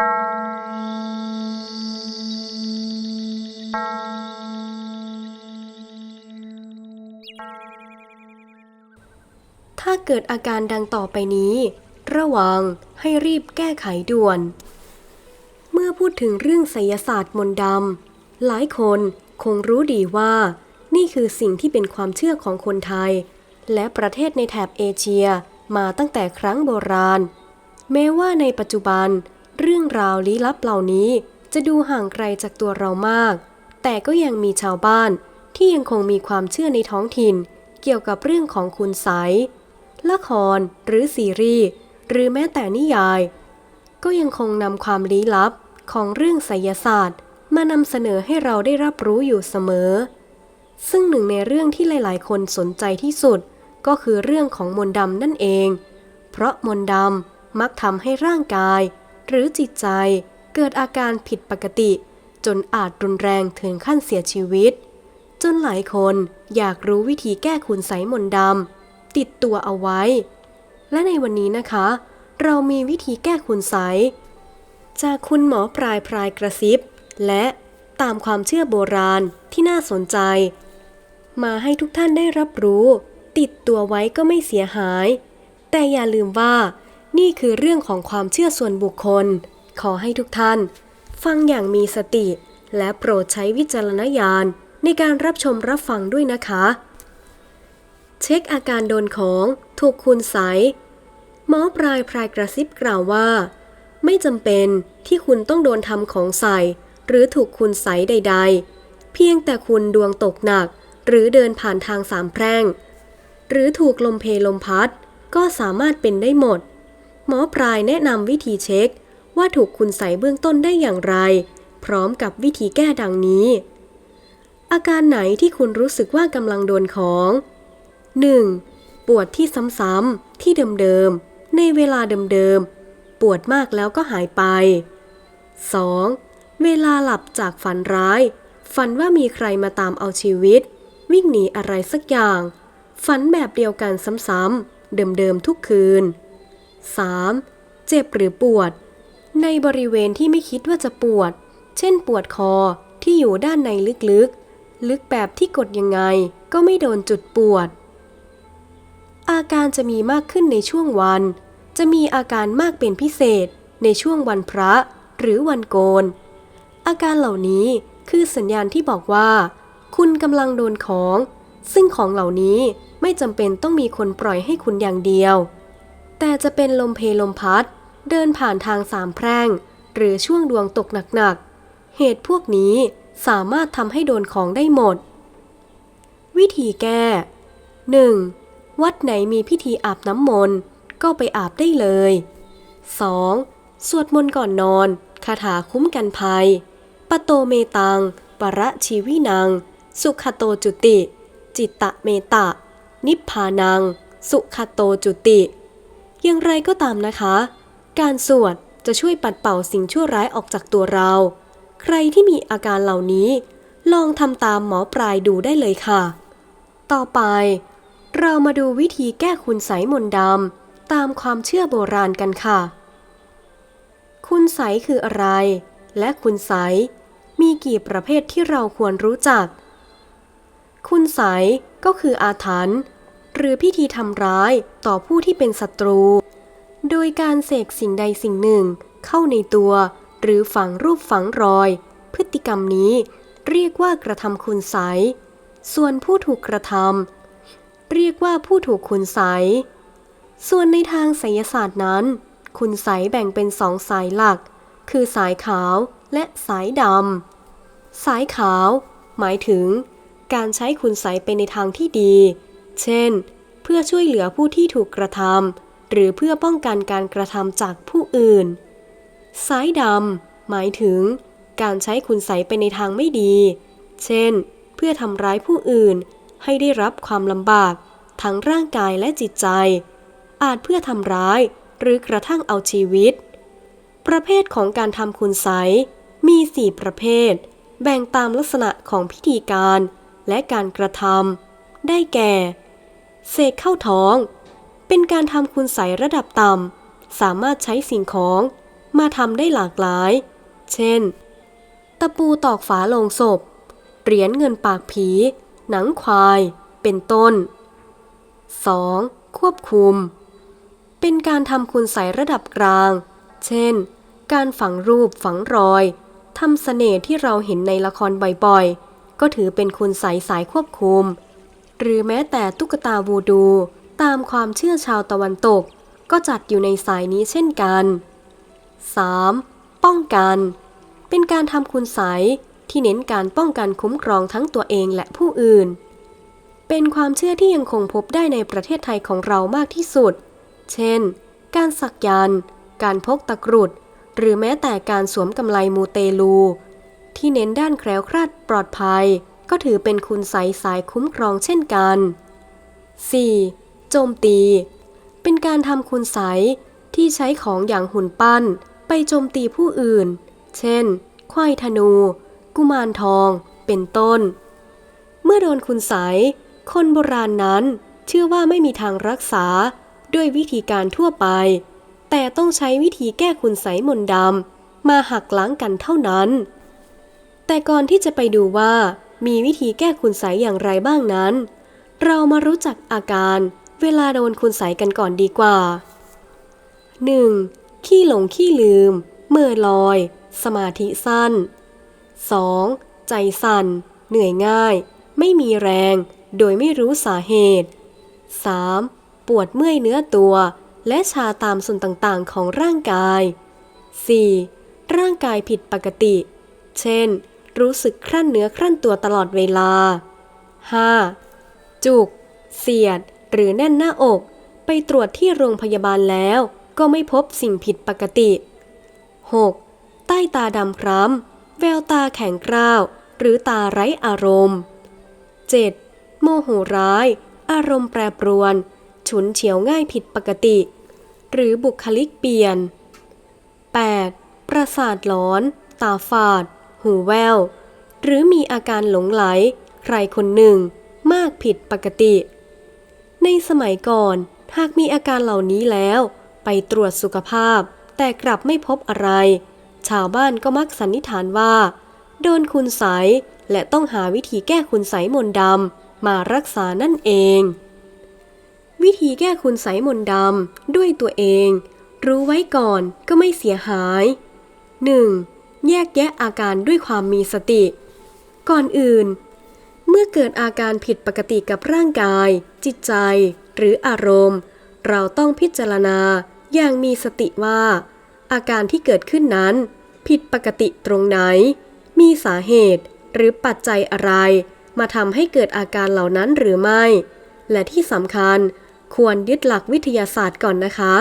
ถ้าเกิดอาการดังต่อไปนี้ ระวังให้รีบแก้ไขด่วน เมื่อพูดถึงเรื่องไสยศาสตร์มนต์ดำ หลายคนคงรู้ดีว่า นี่คือสิ่งที่เป็นความเชื่อของคนไทย และประเทศในแถบเอเชียมาตั้งแต่ครั้งโบราณ แม้ว่าในปัจจุบัน รื่องราวลี้ลับเหล่านี้ จะดูห่างไกลจากตัวเรามาก แต่ก็ยังมีชาวบ้านที่ยังคงมีความเชื่อในท้องถิ่น เกี่ยวกับเรื่องของคุณไสยละครหรือซีรีส์หรือแม้แต่นิยาย ก็ยังคงนำความลี้ลับของเรื่องไสยศาสตร์ มานำเสนอให้เราได้รับรู้อยู่เสมอ ซึ่งหนึ่งในเรื่องที่หลาย ๆ คนสนใจที่สุด ก็คือเรื่องของมนต์ดำนั่นเอง เพราะมนต์ดำมักทำให้ร่างกาย หรือจิตใจเกิดอาการผิดปกติ จนอาจรุนแรงถึงขั้นเสียชีวิต จนหลายคนอยากรู้วิธีแก้คุณไสมนดำติดตัวเอาไว้ และในวันนี้นะคะ เรามีวิธีแก้คุณไสจากคุณหมอปลายพรายกระซิบ และตามความเชื่อโบราณที่น่าสนใจ มาให้ทุกท่านได้รับรู้ ติดตัวไว้ก็ไม่เสียหาย แต่อย่าลืมว่า นี่คือเรื่องของความเชื่อส่วนบุคคล ขอให้ทุกท่าน ฟังอย่างมีสติ และโปรดใช้วิจารณญาณในการรับชมรับฟังด้วยนะคะ เช็คอาการโดนของถูกคุณไสหมอปลายพรายกระซิบกล่าวว่า ไม่จำเป็นที่คุณต้องโดนทำของใส่ หรือถูกคุณไสใด ๆ เพียงแต่คุณดวงตกหนัก หรือเดินผ่านทางสามแพร่ง หรือถูกลมเพลมพัด ก็สามารถเป็นได้หมด หมอปลายแนะนำวิธีเช็ค ว่าถูกคุณใส่เบื้องต้นได้อย่างไร พร้อมกับวิธีแก้ดังนี้ อาการไหนที่คุณรู้สึกว่ากำลังโดนของ 1. ปวดที่ซ้ำๆที่เดิมๆ ในเวลาเดิมๆ ปวดมากแล้วก็หายไป 2. เวลาหลับจากฝันร้าย ฝันว่ามีใครมาตามเอาชีวิต วิ่งหนีอะไรสักอย่าง ฝันแบบเดียวกันซ้ำๆ เดิมๆ ทุกคืน 3. เจ็บหรือปวด ในบริเวณที่ไม่คิดว่าจะปวด เช่นปวดคอที่อยู่ด้านในลึกๆ ลึกแบบที่กดยังไงก็ไม่โดนจุดปวด อาการจะมีมากขึ้นในช่วงวัน จะมีอาการมากเป็นพิเศษในช่วงวันพระหรือวันโกน อาการเหล่านี้คือสัญญาณที่บอกว่า คุณกำลังโดนของ ซึ่งของเหล่านี้ไม่จำเป็นต้องมีคนปล่อยให้คุณอย่างเดียว แต่จะเป็นลมเพลลมพัด เดินผ่านทางสามแพร่ง หรือช่วงดวงตกหนักๆ เหตุพวกนี้สามารถทำให้โดนของได้หมด วิธีแก้ 1. วัดไหนมีพิธีอาบน้ำมนต์ ก็ไปอาบได้เลย 2. สวดมนต์ก่อนนอน คาถาคุ้มกันภัย ปโตเมตัง ประชีวินัง สุขโตจุติ จิตตะเมตะ นิพพานัง สุขโตจุติ อย่างไรก็ตามนะคะ การสวดจะช่วยปัดเป่าสิ่งชั่วร้ายออกจากตัวเรา ใครที่มีอาการเหล่านี้ ลองทำตามหมอปลายดูได้เลยค่ะ ต่อไป เรามาดูวิธีแก้คุณไสยมนต์ดำตามความเชื่อโบราณกันค่ะ คุณไสยคืออะไร และคุณไสยมีกี่ประเภทที่เราควรรู้จัก คุณไสยก็คืออาถรรพ์ หรือพิธีทำร้ายต่อผู้ที่เป็นศัตรู โดยการเสกสิ่งใดสิ่งหนึ่งเข้าในตัว หรือฝังรูปฝังรอย พฤติกรรมนี้เรียกว่ากระทำคุณไสส่วนผู้ถูกกระทำเรียกว่าผู้ถูกคุณไสส่วนในทางไสยศาสตร์นั้น คุณไสแบ่งเป็นสองสายหลัก คือสายขาวและสายดำสายขาว หมายถึง การใช้คุณไสไปในทางที่ดี เช่น เพื่อช่วยเหลือผู้ที่ถูกกระทำหรือเพื่อป้องกันการกระทำจากผู้อื่น สายดำหมายถึง การใช้คุณไสไปในทางไม่ดี เช่น เพื่อทำร้ายผู้อื่น ให้ได้รับความลำบาก ทั้งร่างกายและจิตใจ อาจเพื่อทำร้ายหรือกระทั่งเอาชีวิต ประเภทของการทำคุณไสมี4ประเภท แบ่งตามลักษณะของพิธีการและการกระทำได้แก่ เสกเข้าท้อง เป็นการทำคุณไสระดับต่ำ สามารถใช้สิ่งของมาทำได้หลากหลาย เช่น ตะปูตอกฝาโลงศพ เหรียญเงินปากผี หนังควาย เป็นต้น 2. ควบคุม เป็นการทำคุณใสระดับกลาง เช่น การฝังรูปฝังรอยทำเสน่ห์ที่เราเห็นในละครบ่อยๆ ก็ถือเป็นคุณใสสายควบคุม หรือแม้แต่ตุ๊กตาวูดู ตามความเชื่อชาวตะวันตก ก็จัดอยู่ในสายนี้เช่นกัน 3. ป้องกัน เป็นการทำคุณใสยที่เน้นการป้องกันคุ้มครองทั้งตัวเองและผู้อื่น เป็นความเชื่อที่ยังคงพบได้ในประเทศไทยของเรามากที่สุด เช่น การสักยันการพกตะกรุด หรือแม้แต่การสวมกำไลมูเตลู ที่เน้นด้านแคล้วคลาดปลอดภัย ก็ถือเป็นคุณใสสายคุ้มครองเช่นกัน 4. โจมตี เป็นการทำคุณใสที่ใช้ของอย่างหุ่นปั้นไปโจมตีผู้อื่น เช่น ควายธนู กุมารทอง เป็นต้น เมื่อโดนคุณใสคนโบราณนั้นเชื่อว่าไม่มีทางรักษาด้วยวิธีการทั่วไป แต่ต้องใช้วิธีแก้คุณใสมนดำมาหักล้างกันเท่านั้น แต่ก่อนที่จะไปดูว่า มีวิธีแก้คุณใสยอย่างไรบ้างนั้น เรามารู้จักอาการเวลาโดนคุณใสกันก่อนดีกว่า 1. ขี้หลงขี้ลืม เมื่อลอย สมาธิสั้น 2. ใจสั่น เหนื่อยง่าย ไม่มีแรง โดยไม่รู้สาเหตุ 3. ปวดเมื่อยเนื้อตัว และชาตามส่วนต่างๆของร่างกาย 4. ร่างกายผิดปกติ เช่น รู้สึกครั่นเนื้อครั่นตัวตลอดเวลา 5. จุก เสียด หรือแน่นหน้าอก ไปตรวจที่โรงพยาบาลแล้ว ก็ไม่พบสิ่งผิดปกติ 6. ใต้ตาดำคล้ำ แววตาแข็งกร้าว หรือตาไร้อารมณ์ 7. โมโหร้าย อารมณ์แปรปรวน ฉุนเฉียวง่ายผิดปกติ หรือบุคลิกเปลี่ยน 8. ประสาทหลอน ตาฝาด หูแวว หรือมีอาการหลงไหล ใครคนหนึ่ง มากผิดปกติ ในสมัยก่อน หากมีอาการเหล่านี้แล้ว ไปตรวจสุขภาพ แต่กลับไม่พบอะไร ชาวบ้านก็มักสันนิษฐานว่า โดนคุณใสและต้องหาวิธีแก้คุณใสมนดำมารักษานั่นเอง วิธีแก้คุณใสมนดำด้วยตัวเอง รู้ไว้ก่อนก็ไม่เสียหาย 1. แยกแยะอาการด้วยความมีสติ ก่อนอื่น เมื่อเกิดอาการผิดปกติกับร่างกาย จิตใจ หรืออารมณ์ เราต้องพิจารณาอย่างมีสติว่า อาการที่เกิดขึ้นนั้น ผิดปกติตรงไหน มีสาเหตุหรือปัจจัยอะไร มาทำให้เกิดอาการเหล่านั้นหรือไม่ และที่สำคัญควรยึดหลักวิทยาศาสตร์ก่อนนะคะ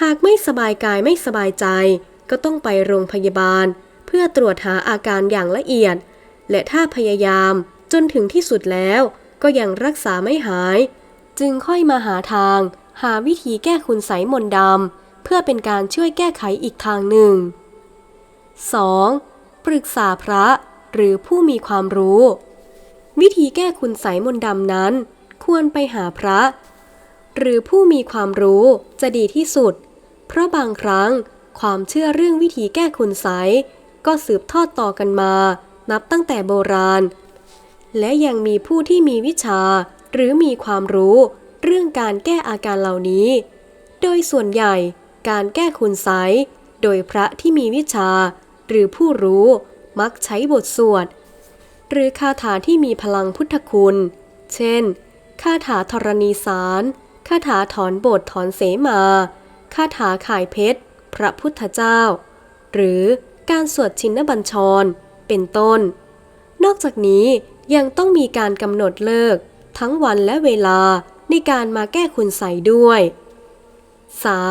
หากไม่สบายกายไม่สบายใจ ก็ต้องไปโรงพยาบาล เพื่อตรวจหาอาการอย่างละเอียด และถ้าพยายามจนถึงที่สุดแล้วก็ยังรักษาไม่หาย จึงค่อยมาหาทาง หาวิธีแก้คุณใสมนดำเพื่อเป็นการช่วยแก้ไขอีกทางหนึ่ง 2. ปรึกษาพระหรือผู้มีความรู้ วิธีแก้คุณใสมนดำนั้น ควรไปหาพระ หรือผู้มีความรู้จะดีที่สุด เพราะบางครั้ง ความเชื่อเรื่องวิธีแก้คุณใสยก็สืบทอดต่อกันมา นับตั้งแต่โบราณ และยังมีผู้ที่มีวิชาหรือมีความรู้ เรื่องการแก้อาการเหล่านี้ โดยส่วนใหญ่การแก้คุณไสยโดยพระที่มีวิชา หรือผู้รู้มักใช้บทสวด หรือคาถาที่มีพลังพุทธคุณ เช่น คาถาธรณีสาร คาถาถอนบทถอนเสมา คาถาข่ายเพชร พระพุทธเจ้า หรือการสวดชินบัญชร เป็นต้น นอกจากนี้ยังต้องมีการกำหนดเลิก ทั้งวันและเวลาในการมาแก้คุณใสยด้วย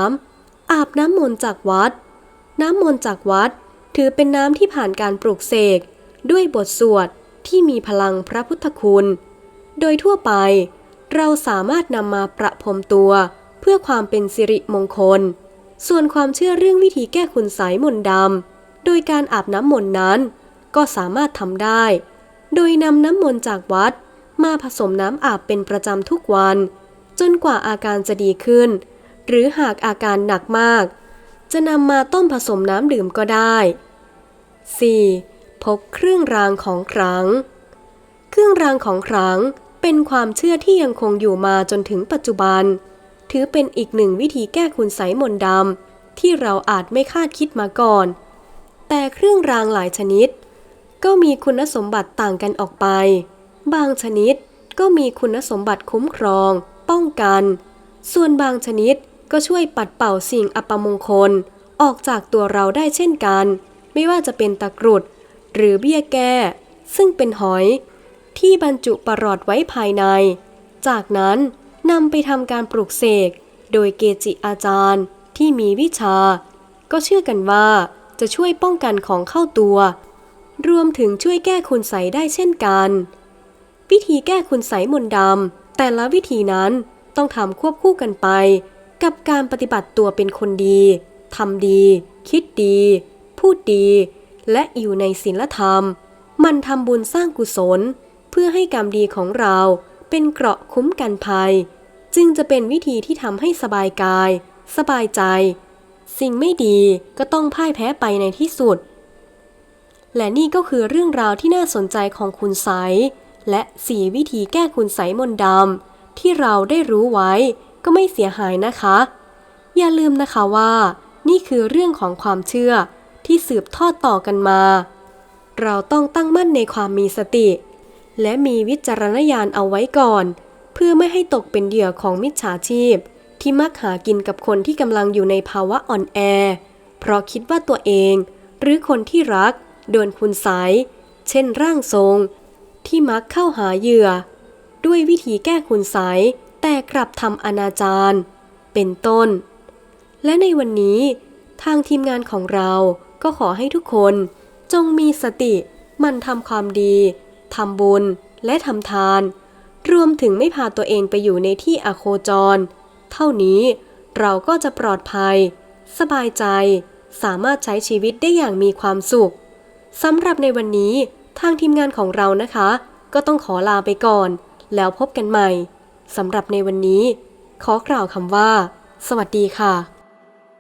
3. อาบน้ำมนต์จากวัด น้ำมนต์จากวัด ถือเป็นน้ำที่ผ่านการปลูกเสก ด้วยบทสวดที่มีพลังพระพุทธคุณ โดยทั่วไป เราสามารถนำมาประพรมตัว เพื่อความเป็นสิริมงคล ส่วนความเชื่อเรื่องวิธีแก้คุณใสยมนต์ดำ โดยการอาบน้ำมนต์นั้น ก็สามารถทำได้ โดยนำน้ำมนต์จากวัด มาผสมน้ำอาบเป็นประจำทุกวัน จนกว่าอาการจะดีขึ้น หรือหากอาการหนักมาก จะนำมาต้มผสมน้ำดื่มก็ได้ 4. พกเครื่องรางของขลัง เครื่องรางของขลังเป็นความเชื่อที่ยังคงอยู่มาจนถึงปัจจุบัน ถือเป็นอีกหนึ่งวิธีแก้คุณไสมนดำที่เราอาจไม่คาดคิดมาก่อน แต่เครื่องรางหลายชนิด ก็มีคุณสมบัติต่างกันออกไป บางชนิดก็มีคุณสมบัติคุ้มครอง ป้องกัน ส่วนบางชนิดก็ช่วยปัดเป่าสิ่งอัปมงคล ออกจากตัวเราได้เช่นกัน ไม่ว่าจะเป็นตะกรุด หรือเบี้ยแก้ ซึ่งเป็นหอย ที่บรรจุปรอดไว้ภายใน จากนั้น นำไปทำการปลูกเสก โดยเกจิอาจารย์ที่มีวิชา ก็เชื่อกันว่าจะช่วยป้องกันของเข้าตัว รวมถึงช่วยแก้คุณใสได้เช่นกัน วิธีแก้คุณใสมนดำแต่ละวิธีนั้นต้องทำควบคู่กันไป กับการปฏิบัติตัวเป็นคนดีทำดี คิดดี พูดดี และอยู่ในศีลธรรม มันทำบุญสร้างกุศล เพื่อให้กรรมดีของเราเป็นเกราะคุ้มกันภัย จึงจะเป็นวิธีที่ทำให้สบายกาย สบายใจ สิ่งไม่ดีก็ต้องพ่ายแพ้ไปในที่สุด และนี่ก็คือเรื่องราวที่น่าสนใจของคุณไสและสีวิธีแก้คุณไสมนดำที่เราได้รู้ไว้ก็ไม่เสียหายนะคะ อย่าลืมนะคะว่า นี่คือเรื่องของความเชื่อที่สืบทอดต่อกันมา เราต้องตั้งมั่นในความมีสติ และมีวิจารณญาณเอาไว้ก่อน เพื่อไม่ให้ตกเป็นเหยื่อของมิจฉาชีพ ที่มักหากินกับคนที่กำลังอยู่ในภาวะอ่อนแอ เพราะคิดว่าตัวเอง หรือคนที่รัก โดนคุณไสยเช่นร่างทรง ที่มักเข้าหาเหยื่อ ด้วยวิธีแก้คุณไสยแต่กลับทำอนาจารเป็นต้น และในวันนี้ทางทีมงานของเราก็ขอให้ทุกคนจงมีสติมันทำความดี ทำบุญ และทำทาน รวมถึงไม่พาตัวเองไปอยู่ในที่อโคจร เท่านี้เราก็จะปลอดภัย สบายใจ สามารถใช้ชีวิตได้อย่างมีความสุขสำหรับในวันนี้ทางทีมงานของเรานะคะ ก็ต้องขอลาไปก่อน แล้วพบกันใหม่สำหรับในวันนี้ ขอกล่าวคำว่า สวัสดีค่ะ